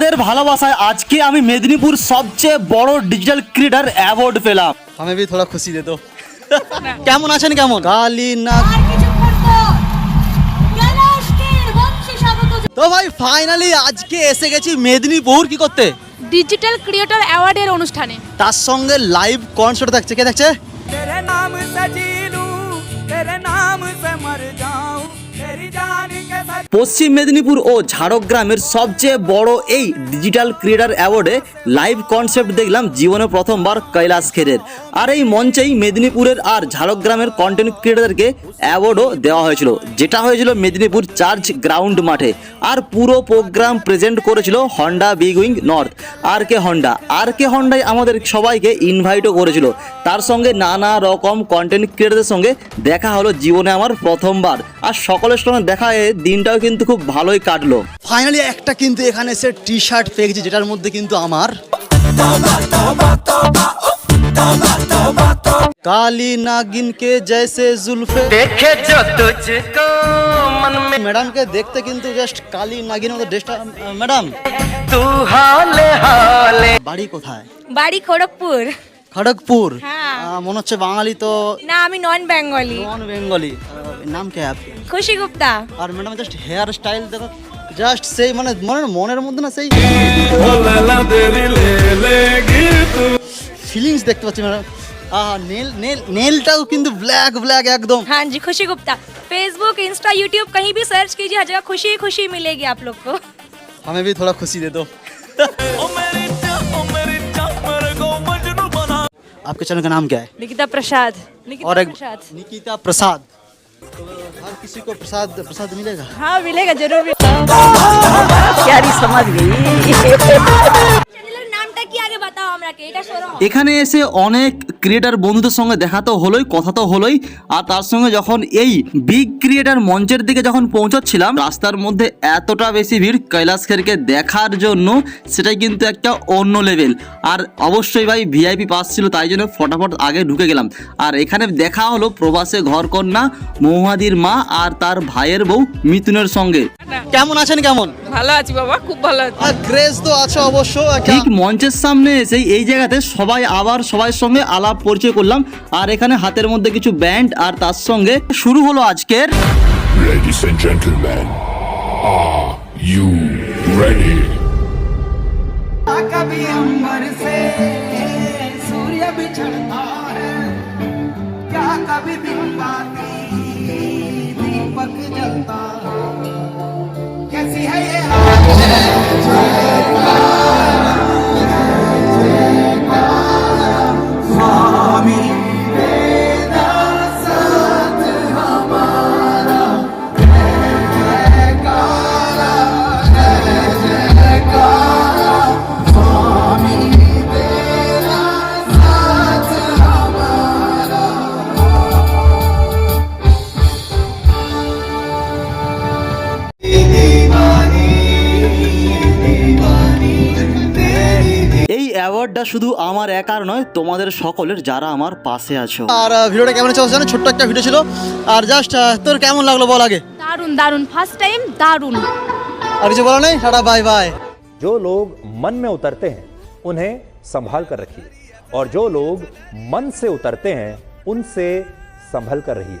আপনাদের ভালোবাসায় আজকে আমি মেদিনীপুর সবচেয়ে বড় ডিজিটাল ক্রিয়েটার অ্যাওয়ার্ড পেলাম। আমি ভি থোড়া খুশি দে তো। কেমন আছেন কেমন? গালি না তো ভাই ফাইনালি আজকে এসে গেছি মেদিনীপুর কি করতে? ডিজিটাল ক্রিয়েটর অ্যাওয়ার্ডের অনুষ্ঠানে। তার সঙ্গে লাইভ কনসার্ট থাকছে কে দেখছে নাম সে মর যাও পশ্চিম মেদিনীপুর ও ঝাড়গ্রামের সবচেয়ে বড় এই ডিজিটাল ক্রিয়েটার অ্যাওয়ার্ডে লাইভ কনসেপ্ট দেখলাম জীবনে প্রথমবার কৈলাস খেরের আর এই মঞ্চেই মেদিনীপুরের আর ঝাড়গ্রামের কন্টেন্ট ক্রিয়েটারকে অ্যাওয়ার্ডও দেওয়া হয়েছিল। যেটা হয়েছিল মেদিনীপুর চার্চ গ্রাউন্ড মাঠে। আর পুরো প্রোগ্রাম প্রেজেন্ট করেছিল Honda big wing north R K Honda R K Hyundai আমাদের সবাইকে ইনভাইটও করেছিল। তার সঙ্গে নানা রকম কন্টেন্ট ক্রিয়েটারদের সঙ্গে দেখা হলো জীবনে আমার প্রথমবার। আর সকলের সঙ্গে দেখা দিন দিনটাও কিন্তু খুব ভালোই কাটলো। ফাইনালি একটা কিন্তু এখানে সে টি শার্ট পেয়েছে যেটার মধ্যে কিন্তু আমার কালি জুলফে দেখে ম্যাডামকে দেখতে কিন্তু জাস্ট কালি নাগিন মতো ড্রেসটা ম্যাডাম। হালে বাড়ি কোথায়? বাড়ি খড়গপুর। খড়গপুর? হ্যাঁ। মনে হচ্ছে বাঙালি তো না আমি নন বেঙ্গলি নন বেঙ্গলি নাম কে আপনার খুশি গুপ্তা আর ম্যাডাম জাস্ট হেয়ার স্টাইল দেখো জাস্ট সেই মানে মনের মনের মধ্যে না সেই ফিলিংস দেখতে পাচ্ছি ম্যাডাম আহ নেল নেল নেলটাও কিন্তু ব্ল্যাক ব্ল্যাক একদম हाँ जी खुशी गुप्ता फेसबुक इंस्टा यूट्यूब कहीं भी सर्च कीजिए हर जगह खुशी ही खुशी मिलेगी आप लोग को हमें भी थोड़ा खुशी दे दो आपके चैनल का नाम क्या है निकिता प्रसाद निकिता और एक प्रसाद निकिता प्रसाद हर किसी को प्रसाद प्रसाद मिलेगा। हाँ मिलेगा ज़रूर क्यारी समझ गई এখানে এসে অনেক ক্রিয়েটার বন্ধুদের সঙ্গে দেখা তো হলোই কথা তো হলোই আর তার সঙ্গে যখন এই বিগ ক্রিয়েটার মঞ্চের দিকে যখন পৌঁছচ্ছিলাম রাস্তার মধ্যে এতটা বেশি ভিড় কৈলাস খেরকে দেখার জন্য সেটাই কিন্তু একটা অন্য লেভেল আর অবশ্যই ভাই ভিআইপি পাস ছিল তাই জন্য ফটাফট আগে ঢুকে গেলাম। আর এখানে দেখা হলো প্রবাসে ঘর কন্যা মৌহাদির মা আর তার ভাইয়ের বউ মিথুনের সঙ্গে। কেমন আছেন কেমন? ভালো আছি বাবা খুব ভালো আছি আর ক্রেজ তো আছে অবশ্য একটা- ঠিক মঞ্চের সামনে এসে এই জায়গাতে সবাই আবার সবার সঙ্গে আলাপ পরিচয় করলাম আর এখানে হাতের মধ্যে কিছু ব্যান্ড আর তার সঙ্গে শুরু হলো আজকের Ladies and gentlemen, are you ready? कभी अंबर से सूर्य बिछड़ता है क्या कभी दिन बाती অ্যাওয়ার্ডটা শুধু আমার একার নয় তোমাদের সকলের যারা আমার পাশে আছো আর আহ, ভিডিওটা কেমন হচ্ছে জানো ছোট্ট একটা ভিডিও ছিল আর জাস্ট তোর কেমন লাগলো বল আগে দারুণ দারুণ ফার্স্ট টাইম দারুণ আর কিছু বলা নেই টাটা বাই বাই जो लोग मन में उतरते हैं उन्हें संभाल कर रखिए और जो लोग मन से उतरते हैं उनसे संभल कर रहिए